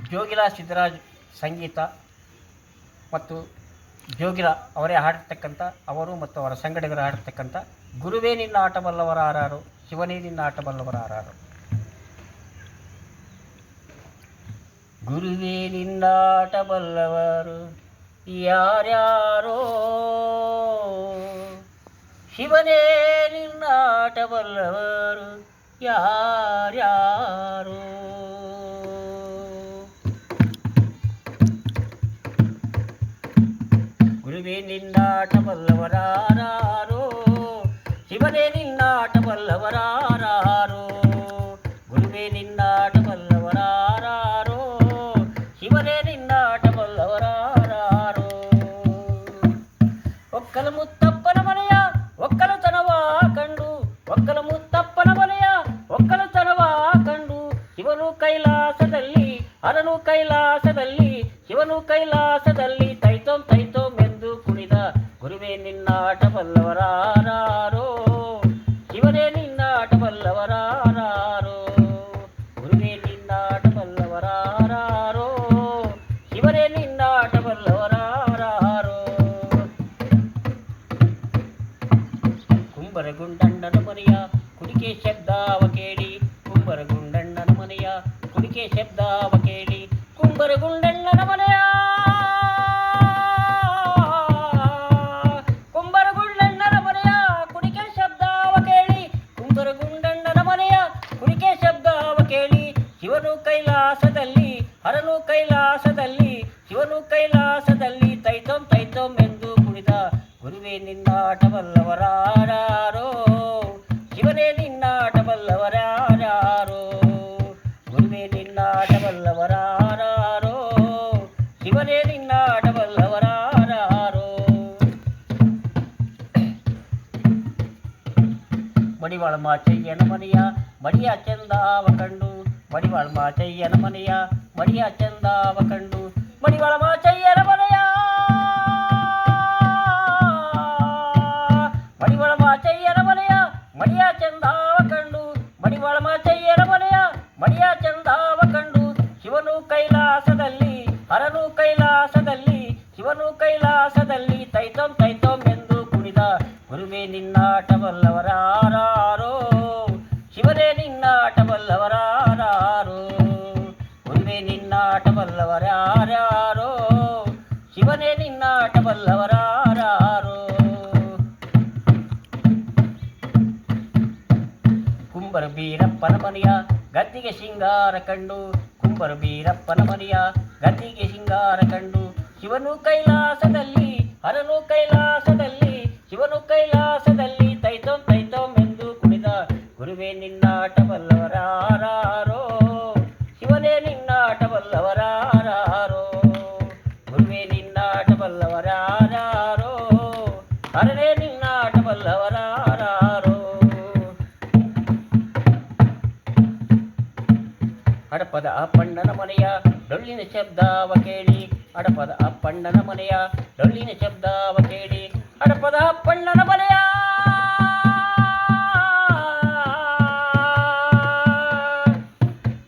ಜೋಗಿಲ ಸಿದ್ದರಾಜ್ ಸಂಗೀತ ಮತ್ತು ಜೋಗಿಲ ಅವರೇ ಹಾಡಿರ್ತಕ್ಕಂಥ ಅವರು ಮತ್ತು ಅವರ ಸಂಗಡಿಗರು ಹಾಡಿರ್ತಕ್ಕಂಥ ಗುರುವೇ ನಿನ್ನ ಆಟಬಲ್ಲವರ ಆರಾರು, ಶಿವನೇ ನಿನ್ನ ಆಟಬಲ್ಲವರ ಆರಾರು. ಗುರುವೇ ನಿನ್ನ ಆಟಬಲ್ಲವರು ಯಾರ್ಯಾರೋ? ಶಿವನೇ ನಿನ್ನ ಆಟಬಲ್ಲವರು ಯಾರ್ಯಾರೋ? ಗುರುವೇ ನಿನ್ನಾಟ ಬಲ್ಲವರಾರೋ ಶಿವನೇ ನಿನ್ನಾಟ ಬಲ್ಲವರಾರೋ ಗುರುವೇ ನಿನ್ನಾಟ ಬಲ್ಲವರಾರೋ ಶಿವನೇ ನಿನ್ನಾಟ ಬಲ್ಲವರಾರೋ ಒಕ್ಕಲ ಮುತ್ತಪ್ಪನ ಮನೆಯ ಒಕ್ಕಲತನವ ಕಂಡು. ಒಕ್ಕಲ ಮುತ್ತಪ್ಪನ ಮನೆಯ ಒಕ್ಕಲತನವ ಕಂಡು. ಶಿವನು ಕೈಲಾಸದಲ್ಲಿ, ಅರನು ಕೈಲಾಸದಲ್ಲಿ, ಶಿವನು ಕೈಲಾಸದಲ್ಲಿ, ತೈತೋಂ ತೈತೋಂ ಗುರುವೇ ನಿನ್ನಾಟ ಬಲ್ಲವರಾರೋ ಶಿವನೇ ನಿನ್ನಾಟ ಬಲ್ಲವರಾರೋ ಗುರುವೇ ನಿನ್ನಾಟ ಬಲ್ಲವರಾರೋ ಶಿವನೇ ನಿನ್ನಾಟ ಬಲ್ಲವರಾರೋ ಕುಂಬರಗುಂಡಣ್ಣನ ಮನೆಯ ಕುಡಿಕೆ ಶಬ್ದಾವ ಕೇಳಿ ಕುಂಬರಗುಂಡಣ್ಣನ ಮನೆಯ ಕೈಲಾಸದಲ್ಲಿ, ಹರನು ಕೈಲಾಸದಲ್ಲಿ, ಶಿವನು ಕೈಲಾಸದಲ್ಲಿ ತೈತಂ ತೈತಂ ಎಂದು ಕುಣಿದ ಗುರುವೇ ನಿನ್ನಾಟವಲ್ಲವರಾರೋ ಶಿವನೇ ನಿನ್ನಾಟವಲ್ಲವರಾರೋ ಗುರುವೇ ನಿನ್ನಾಟವಲ್ಲವರಾರೋ ಶಿವನೇ ನಿನ್ನಾಟವಲ್ಲವರಾರೋ ಮಡಿವಾಳ ಮಾಚಯ್ಯನ ಮನೆಯ ಮಡಿಯ ಚಂದಾವ ಕಂಡು ಮಡಿವಾಳ ಮಾಚಯ್ಯನ ಮನೆಯ ಮಡಿಯ ಚಂದಾವ ಕಂಡು. ಮಡಿವಾಳ ಮಾಚಯ್ಯನ ಮನೆಯ. ಮಡಿವಾಳ ಮಾಚಯ್ಯನ ಮನೆಯ ಮಡಿಯ ಚಂದಾವ ಕಂಡು. ಮಡಿವಾಳ ಮಾಚಯ್ಯನ ಮನೆಯ ಮಡಿಯ ಚಂದಾವ ಕಂಡು. ಶಿವನು ಕೈಲಾಸದಲ್ಲಿ, ಹರನು ಕೈಲಾಸದಲ್ಲಿ, ಶಿವನು ಕೈಲಾಸದಲ್ಲಿ ತೈತೋಂ ತೈತೋಂ ಎಂದು ಕುಣಿದ. ಗುರುವೇ ನಿನ್ನಾಟ ಬೀರಪ್ಪನ ಮನೆಯ ಗದ್ದಿಗೆ ಶೃಂಗಾರ ಕಂಡು, ಕುಂಬರು ಬೀರಪ್ಪನ ಮನೆಯ ಗದ್ದಿಗೆ ಶೃಂಗಾರ ಕಂಡು, ಶಿವನು ಕೈಲಾಸದಲ್ಲಿ, ಹರನು ಕೈಲಾಸದಲ್ಲಿ, ಶಿವನು ಕೈಲಾಸದಲ್ಲಿ ತೈತೋಂ ತೈತೋಂ ಎಂದು ಕುಣಿದ ಗುರುವೇ ನಿನ್ನಾಟವಲ್ಲವರಾರೋ ಶಿವನೇ ನಿನ್ನಾಟವಲ್ಲವರಾರೋ ಗುರುವೇ ನಿನ್ನಾಟ ಬಲ್ಲವರಾರೋ ಹರನೇ ನಿನ್ನಾಟ ಮನೆಯ ಡೊಳ್ಳಿನ ಶಬ್ದವ ಕೇಳಿ ಅಡಪದ ಅಪ್ಪಣ್ಣನ ಮನೆಯ ಡೊಳ್ಳಿನ ಶಬ್ದವ ಕೇಳಿ ಅಡಪದ ಅಪ್ಪಣ್ಣನ ಮನೆಯ.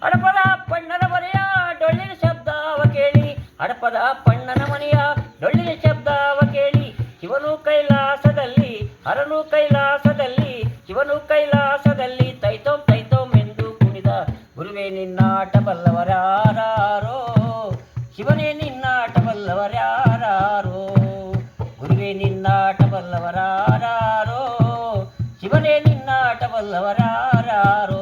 ಅಡಪದ ಅಪ್ಪಣ್ಣನ ಮನೆಯ ಡೊಳ್ಳಿನ ಶಬ್ದವ ಕೇಳಿ ಅಡಪದ ಅಪ್ಪಣ್ಣನ ಮನೆಯ ಡೊಳ್ಳಿನ ಶಬ್ದಾವ ಕೇಳಿ ಶಿವನು ಕೈಲಾಸದಲ್ಲಿ, ಹರನು ಕೈಲಾಸದಲ್ಲಿ, ಶಿವನು ಕೈಲಾಸದಲ್ಲಿ ತೈತೋಂ ತೈತೋಂ ಎಂದು ಕುಣಿದ ಗುರುವೇ ನಿನ್ನಾಟ ಗುರುವೇ ನಿನ್ನಾಟ ಬಲ್ಲವರಾರೋ ಶಿವನೇ ನಿನ್ನಾಟ ಬಲ್ಲವರಾರೋ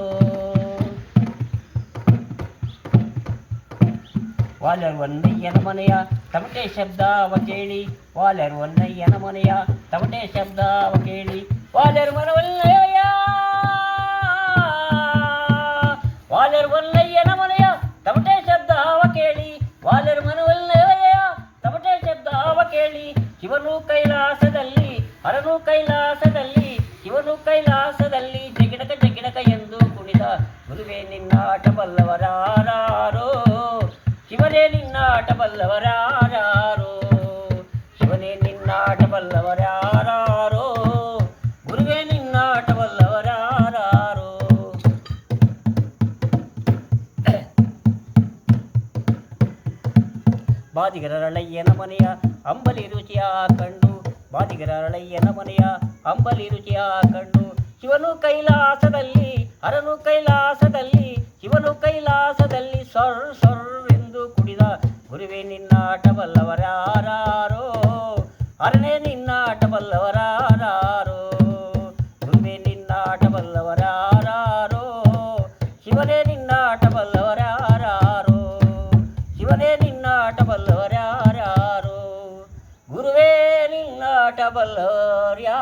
ವಾಲರ್ ಒನ್ನಯ್ಯನ ಮನೆಯ ತಮಟೆ ಶಬ್ದವ ಕೇಳಿ, ವಾಲರ್ ಒನ್ನಯ್ಯನ ಮನೆಯ ತಮಟೆ ಶಬ್ದವ ಕೇಳಿ, ವಾಲರ್ ಮನವಲ್ಲಯ್ಯ ಕೈಲಾಸದಲ್ಲಿ ಹರನು ಕೈಲಾಸದಲ್ಲಿ ಶಿವನು ಕೈಲಾಸದಲ್ಲಿ ಜಗಿಡಕ ಜಗಿಡಕ ಎಂದು ಕುಣಿದ, ಗುರುವೇ, ನಿನ್ನಾಟ ಬಲ್ಲವರಾರೋ ಶಿವನೇ ನಿನ್ನಾಟ ಬಲ್ಲವರಾರೋ ಬಾದಿಗರಳಯ್ಯನ ಮನೆಯ ಅಂಬಲಿ ರುಚಿಯ ಕಂಡು ಬಾದಿಗರಳಯ್ಯನ ಮನೆಯ ಅಂಬಲಿ ರುಚಿಯ ಕಂಡು, ಶಿವನು ಕೈಲಾಸದಲ್ಲಿ ಅರನು ಕೈಲಾಸದಲ್ಲಿ, ಶಿವನು ಕೈಲಾಸದಲ್ಲಿ ಸರ್ ಸರ್ ಎಂದು ಕುಡಿದ ಗುರುವೇ ನಿನ್ನಾಟ ಅರನೇ ನಿನ್ನಾಟವಲ್ಲವರಾರಾರೋ ನಿನ್ನಾಟ ಬಲ್ಲವರಾರೋ ಗುರುವೇ ನಿನ್ನಾಟವಲ್ಲವರಾರಾರೋ ಶಿವನೇ ನಿನ್ನಾಟವಲ್ಲವರಾರಾರೋ ಶಿವನೇ ನಿನ್ನಾಟ ಗುರುವೇ ನಿನ್ನಾಟ ಬಲ್ಲವರ್ಯಾರೋ